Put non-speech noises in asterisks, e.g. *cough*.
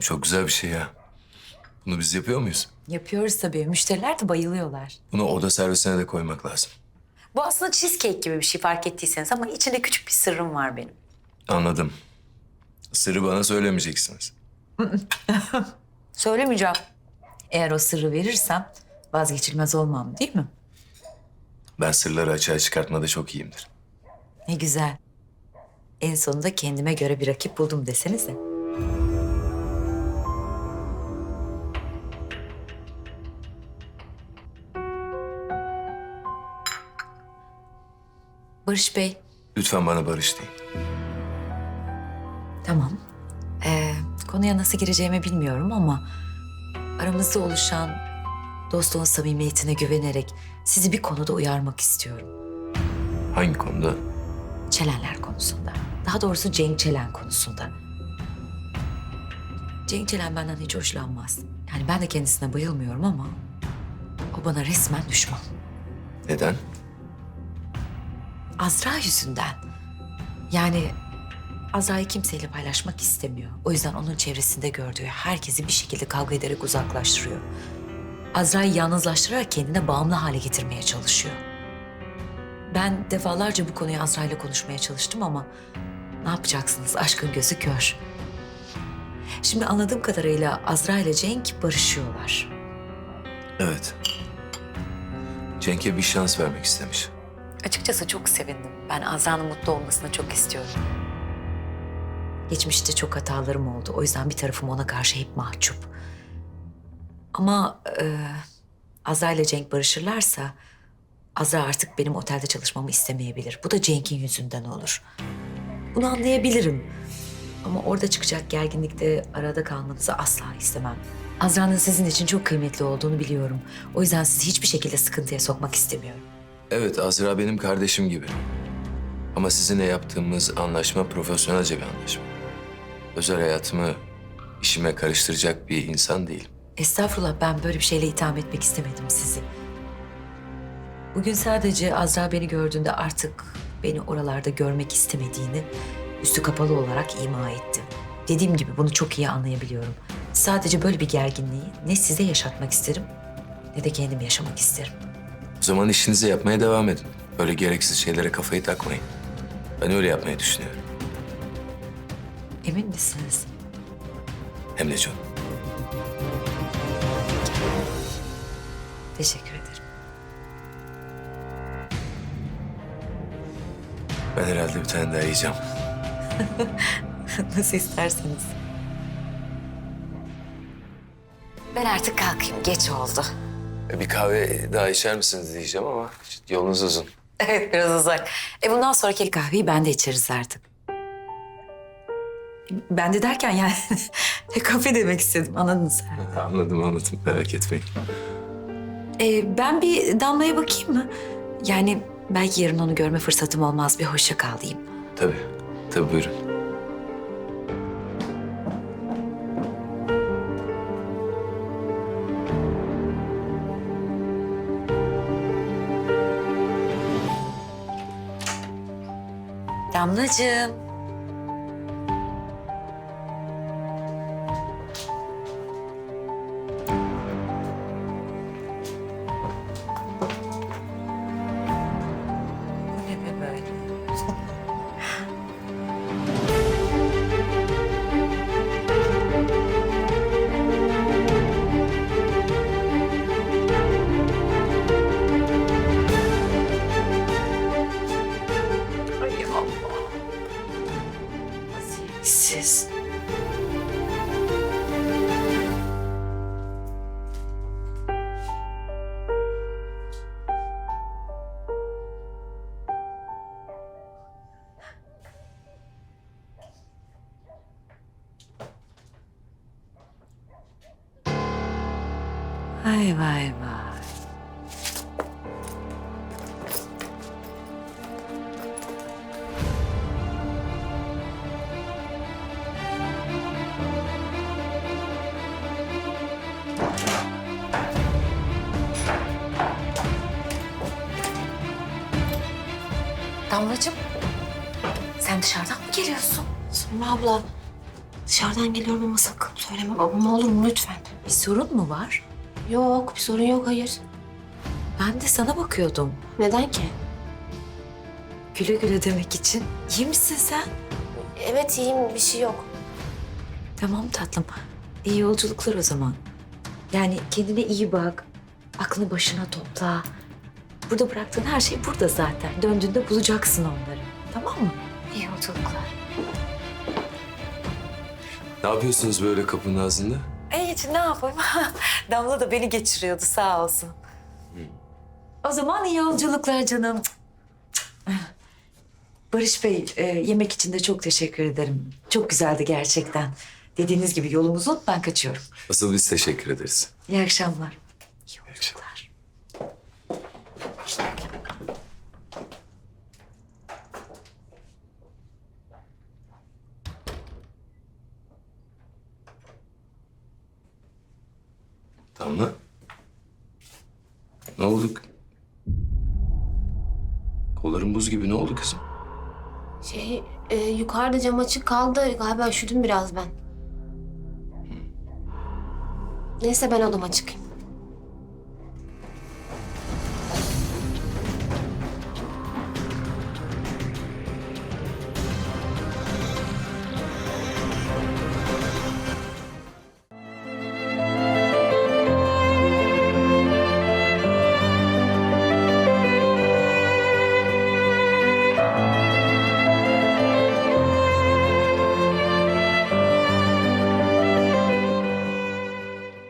Çok güzel bir şey ya. Bunu biz yapıyor muyuz? Yapıyoruz tabii. Müşteriler de bayılıyorlar. Bunu oda servisine de koymak lazım. Bu aslında cheesecake gibi bir şey fark ettiyseniz ama içinde küçük bir sırrım var benim. Anladım. Sırrı bana söylemeyeceksiniz. *laughs* Söylemeyeceğim. Eğer o sırrı verirsem vazgeçilmez olmam değil mi? Ben sırları açığa çıkartmada çok iyiyimdir. Ne güzel. En sonunda kendime göre bir rakip buldum desenize. Barış Bey, Lütfen bana barış deyin. tamam. Ee, konuya nasıl gireceğimi bilmiyorum ama... ...aramızda oluşan dostluğun samimiyetine güvenerek... ...sizi bir konuda uyarmak istiyorum. Hangi konuda? Çelenler konusunda. Daha doğrusu Cenk Çelen konusunda. Cenk Çelen benden hiç hoşlanmaz. Yani ben de kendisine bayılmıyorum ama... ...o bana resmen düşman. Neden? Azra yüzünden. Yani Azra'yı kimseyle paylaşmak istemiyor. O yüzden onun çevresinde gördüğü herkesi bir şekilde kavga ederek uzaklaştırıyor. Azra'yı yalnızlaştırarak kendine bağımlı hale getirmeye çalışıyor. Ben defalarca bu konuyu Azra ile konuşmaya çalıştım ama ne yapacaksınız? Aşkın gözü kör. Şimdi anladığım kadarıyla Azra ile Cenk barışıyorlar. Evet. Cenk'e bir şans vermek istemiş. Açıkçası çok sevindim. Ben Azra'nın mutlu olmasını çok istiyorum. Geçmişte çok hatalarım oldu. O yüzden bir tarafım ona karşı hep mahcup. Ama e, Azra ile Cenk barışırlarsa... Azra artık benim otelde çalışmamı istemeyebilir. Bu da Cenk'in yüzünden olur. Bunu anlayabilirim. Ama orada çıkacak gerginlikte arada kalmanızı asla istemem. Azra'nın sizin için çok kıymetli olduğunu biliyorum. O yüzden sizi hiçbir şekilde sıkıntıya sokmak istemiyorum. Evet Azra benim kardeşim gibi. Ama sizinle yaptığımız anlaşma profesyonelce bir anlaşma. Özel hayatımı işime karıştıracak bir insan değilim. Estağfurullah ben böyle bir şeyle itham etmek istemedim sizi. Bugün sadece Azra beni gördüğünde artık beni oralarda görmek istemediğini üstü kapalı olarak ima etti. Dediğim gibi bunu çok iyi anlayabiliyorum. Sadece böyle bir gerginliği ne size yaşatmak isterim ne de kendim yaşamak isterim. O zaman işinizi yapmaya devam edin. Böyle gereksiz şeylere kafayı takmayın. Ben öyle yapmayı düşünüyorum. Emin misiniz? Hem de çok. Teşekkür ederim. Ben herhalde bir tane daha yiyeceğim. *laughs* Nasıl isterseniz. Ben artık kalkayım. Geç oldu. Bir kahve daha içer misiniz diyeceğim ama yolunuz uzun. *laughs* Evet biraz uzak. E bundan sonraki kahveyi ben de içeriz artık. Ben de derken yani *laughs* kafe demek istedim anladınız. Anladım anladım merak etmeyin. E, ben bir Damla'ya bakayım mı? Yani belki yarın onu görme fırsatım olmaz. Bir hoşça kal diyeyim. Tabii tabii buyurun. Damlacığım. はいわいわい。Damlacığım, sen dışarıdan mı geliyorsun? Sumru abla dışarıdan geliyorum ama sakın söyleme babama olur mu lütfen? Bir sorun mu var? Yok bir sorun yok hayır. Ben de sana bakıyordum. Neden ki? Güle güle demek için. İyi misin sen? Evet iyiyim bir şey yok. Tamam tatlım. İyi yolculuklar o zaman. Yani kendine iyi bak. Aklını başına topla. Burada bıraktığın her şey burada zaten. Döndüğünde bulacaksın onları. Tamam mı? İyi yolculuklar. Ne yapıyorsunuz böyle kapının ağzında? Evet ne yapayım? *laughs* Damla da beni geçiriyordu sağ olsun. O zaman iyi yolculuklar canım. *clears throat* Barış Bey e, yemek için de çok teşekkür ederim. Çok güzeldi gerçekten. Dediğiniz gibi yolum uzun ben kaçıyorum. Asıl biz teşekkür ederiz. İyi akşamlar. İyi akşamlar. yolculuklar. Damla. Ne oldu? Kolların buz gibi ne oldu kızım? Şey e, yukarıda cam açık kaldı galiba üşüdüm biraz ben. Neyse ben odama çıkayım.